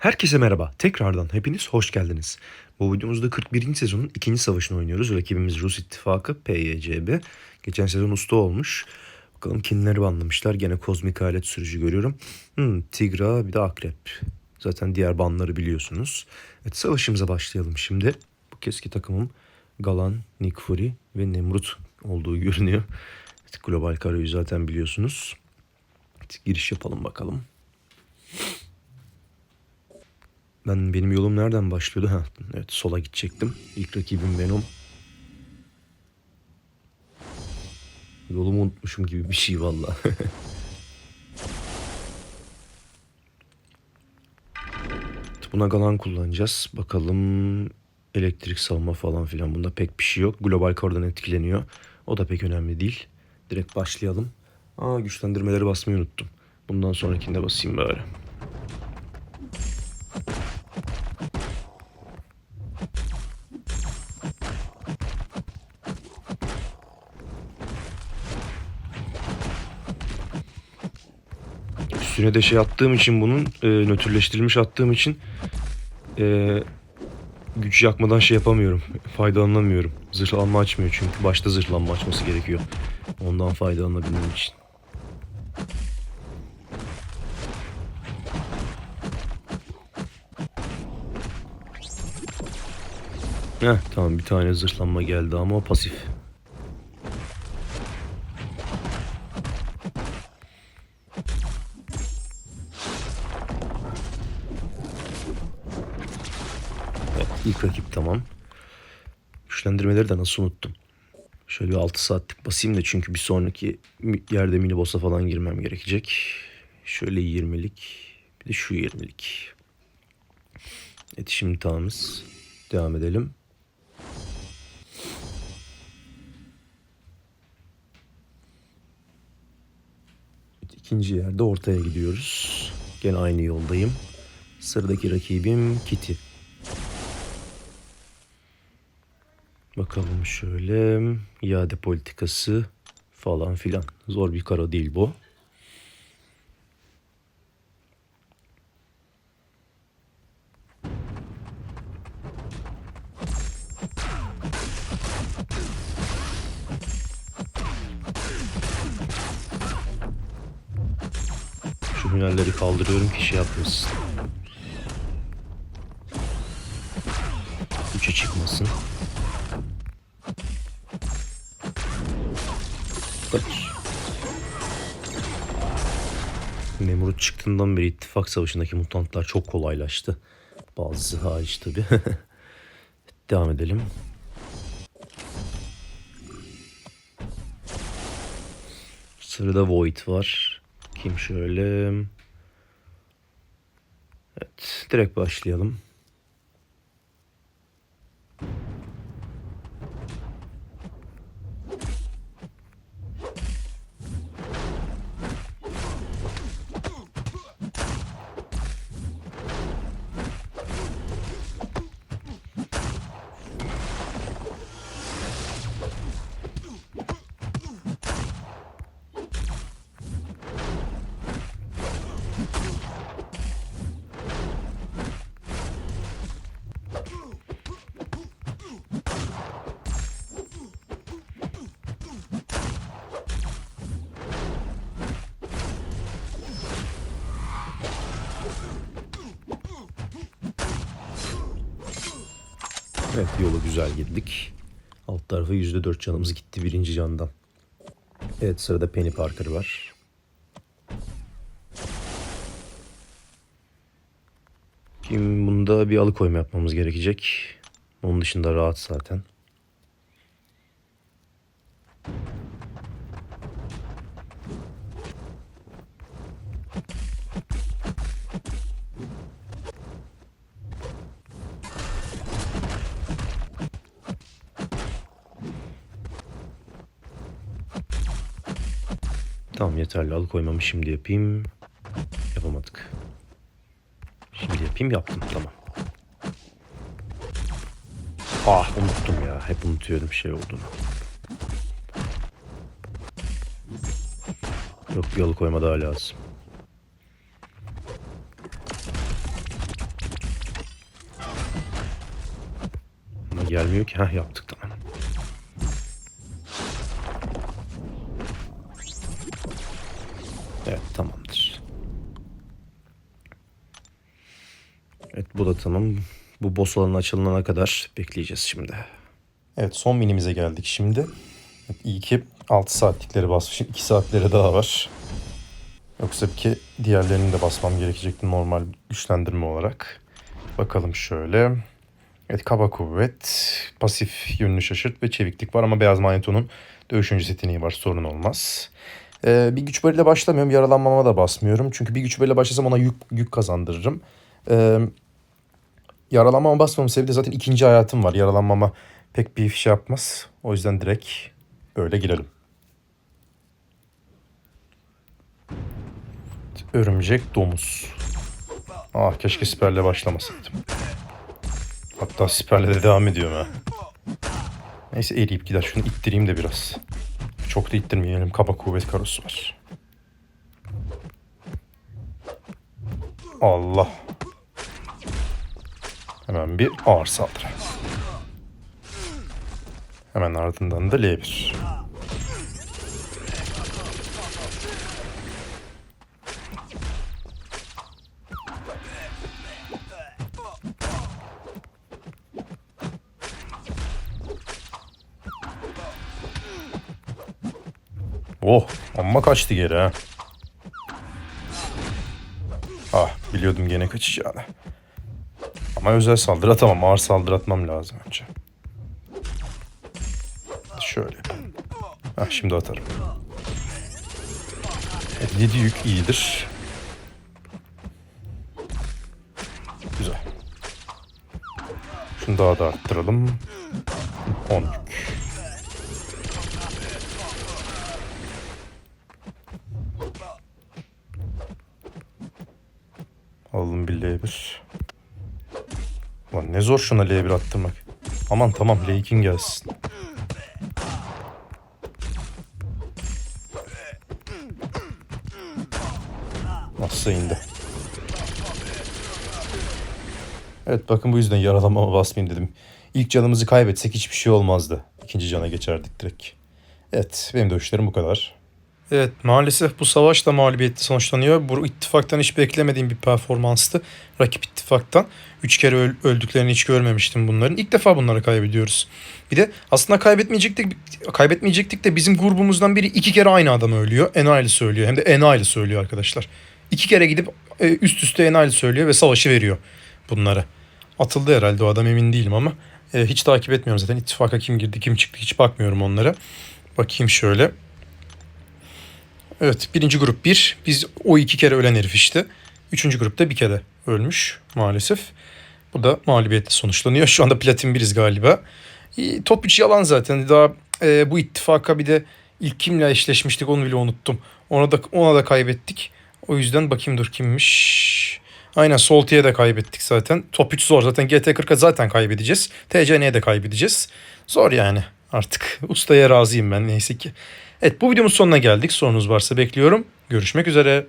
Herkese merhaba. Tekrardan hepiniz hoş geldiniz. Bu videomuzda 41. sezonun ikinci savaşını oynuyoruz. Rakibimiz Rus İttifakı PYCB. Geçen sezon usta olmuş. Bakalım kimleri banlamışlar. Gene kozmik alet sürücü görüyorum. Hmm, Tigra bir de Akrep. Zaten diğer banları biliyorsunuz. Evet savaşımıza başlayalım şimdi. Bu keski takımım Galan, Nick Fury ve Nemrut olduğu görünüyor. Evet, global karoyu zaten biliyorsunuz. Giriş yapalım bakalım. Ben benim yolum nereden başlıyordu? Ha, evet sola gidecektim. İlk rakibim Venom. Yolumu unutmuşum gibi bir şey valla. Buna galan kullanacağız. Bakalım elektrik savunma falan filan. Bunda pek bir şey yok. Global kordan etkileniyor. O da pek önemli değil. Direkt başlayalım. Aa güçlendirmeleri basmayı unuttum. Bundan sonrakinde basayım bari. Üstüne de şey attığım için bunun e, nötrleştirilmiş attığım için e, güç yakmadan şey yapamıyorum. Faydalanamıyorum. Zırhlanma açmıyor çünkü. Başta zırhlanma açması gerekiyor. Ondan faydalanabilmem için. Heh, tamam bir tane zırhlanma geldi ama pasif. Rakip tamam. Güçlendirmeleri de nasıl unuttum. Şöyle bir 6 saatlik basayım da çünkü bir sonraki yerde mini boss'a falan girmem gerekecek. Şöyle 20'lik. Bir de şu 20'lik. Evet şimdi tamamız. Devam edelim. İkinci yerde ortaya gidiyoruz. Gene aynı yoldayım. Sıradaki rakibim Kitty. Bakalım şöyle iade politikası falan filan. Zor bir karo değil bu. Şu hünerleri kaldırıyorum ki şey yapmasın. Çıktığından beri ittifak savaşındaki mutantlar çok kolaylaştı. Bazısı hariç tabi. Devam edelim. Sırada Void var. Kim şöyle? Evet, direkt başlayalım. Evet yolu güzel girdik. Alt tarafı %4 canımız gitti birinci candan. Evet sırada Penny Parker var. Kim bunda bir alıkoyma yapmamız gerekecek. Onun dışında rahat zaten. Tamam yeterli alıkoymamı şimdi yapayım. Yapamadık. Şimdi yapayım yaptım tamam. Ah unuttum ya. Hep unutuyorum şey olduğunu. Yok bir alıkoyma daha lazım. Gelmiyor ki. Heh yaptık tamam. Bu boss alanı açılana kadar bekleyeceğiz şimdi. Evet son minimize geldik şimdi. İyi ki 6 saatlikleri basmışım. 2 saatleri daha var. Yoksa ki diğerlerini de basmam gerekecekti normal güçlendirme olarak. Bakalım şöyle. Evet kaba kuvvet, pasif yönünü şaşırt ve çeviklik var ama beyaz manyetonun dövüş öncesi var sorun olmaz. Ee, bir güç bölüyle başlamıyorum yaralanmama da basmıyorum. Çünkü bir güç bölüyle başlasam ona yük, yük kazandırırım. Ee, yaralanmama basmamın sebebi zaten ikinci hayatım var. Yaralanmama pek bir şey yapmaz. O yüzden direkt böyle girelim. Örümcek domuz. Ah keşke siperle başlamasaydım. Hatta siperle de devam ediyorum ha. Neyse eriyip gider. Şunu ittireyim de biraz. Çok da ittirmeyelim. Kaba kuvvet karosu var. Allah. Hemen bir ağır saldırı. Hemen ardından da L1. Oh amma kaçtı geri ha. Ah biliyordum gene kaçacağını. Ama özel saldırı atamam. Ağır saldırı atmam lazım önce. Şöyle. Hah şimdi atarım. Evet, 7 yük iyidir. Güzel. Şunu daha da arttıralım. 10 yük. Alalım bir L1. Lan ne zor şuna L1 attırmak. Aman tamam L2'in gelsin. Nasıl indi? Evet bakın bu yüzden yaralamama basmayayım dedim. İlk canımızı kaybetsek hiçbir şey olmazdı. İkinci cana geçerdik direkt. Evet benim dövüşlerim bu kadar. Evet maalesef bu savaş da mağlubiyetle sonuçlanıyor. Bu ittifaktan hiç beklemediğim bir performanstı. Rakip ittifaktan. Üç kere öl- öldüklerini hiç görmemiştim bunların. İlk defa bunları kaybediyoruz. Bir de aslında kaybetmeyecektik, kaybetmeyecektik de bizim grubumuzdan biri iki kere aynı adam ölüyor. Enaylı söylüyor. Hem de Enaylı söylüyor arkadaşlar. İki kere gidip e, üst üste Enaylı söylüyor ve savaşı veriyor bunlara. Atıldı herhalde o adam emin değilim ama e, hiç takip etmiyorum zaten. İttifaka kim girdi kim çıktı hiç bakmıyorum onlara. Bakayım şöyle. Evet birinci grup bir. Biz o iki kere ölen herif işte. Üçüncü grupta bir kere ölmüş maalesef. Bu da mağlubiyetle sonuçlanıyor. Şu anda platin biriz galiba. E, top 3 yalan zaten. Daha e, bu ittifaka bir de ilk kimle eşleşmiştik onu bile unuttum. Ona da ona da kaybettik. O yüzden bakayım dur kimmiş. Aynen Solti'ye de kaybettik zaten. Top 3 zor. Zaten GT40'a zaten kaybedeceğiz. TCN'ye de kaybedeceğiz. Zor yani. Artık ustaya razıyım ben neyse ki. Evet bu videomuz sonuna geldik. Sorunuz varsa bekliyorum. Görüşmek üzere.